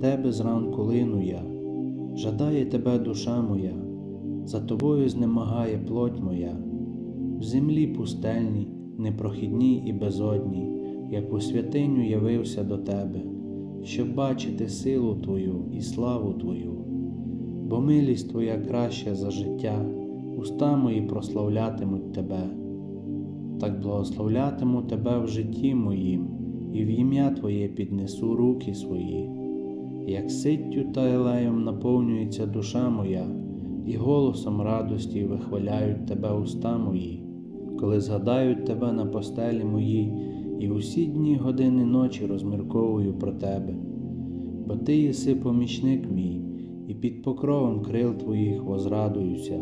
тебе зранку лину я, жадає тебе душа моя, за тобою знемагає плоть моя, в землі пустельній, непрохідній і безодній, як у святиню явився до тебе, щоб бачити силу Твою і славу Твою, бо милість Твоя краща за життя, уста мої прославлятимуть Тебе. Так благословлятиму Тебе в житті моїм, і в ім'я Твоє піднесу руки свої. Як ситтю та елеєм наповнюється душа моя, і голосом радості вихваляють Тебе уста мої, коли згадають Тебе на постелі моїй, і усі дні години ночі розмірковую про Тебе. Бо Ти єси помічник мій, і під покровом крил Твоїх возрадуюся.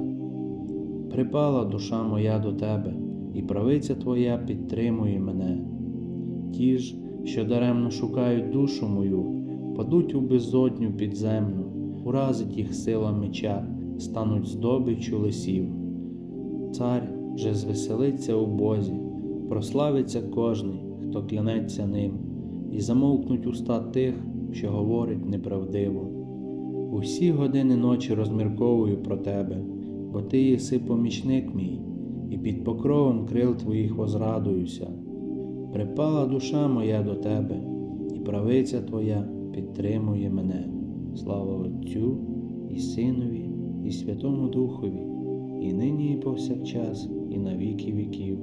Припала душа моя до Тебе, і правиця Твоя підтримує мене. Ті ж, що даремно шукають душу мою, падуть у безодню підземну, уразить їх сила меча, стануть здобиччю лисів. Цар же звеселиться у Бозі, прославиться кожний, хто клянеться ним, і замовкнуть уста тих, що говорить неправдиво. Усі години ночі розмірковую про тебе, бо ти єси помічник мій, і під покровом крил твоїх возрадуюся. Припала душа моя до тебе, і правиця твоя підтримує мене. Слава Отцю і Синові, і Святому Духові, і нині, і повсякчас, і на віки віків.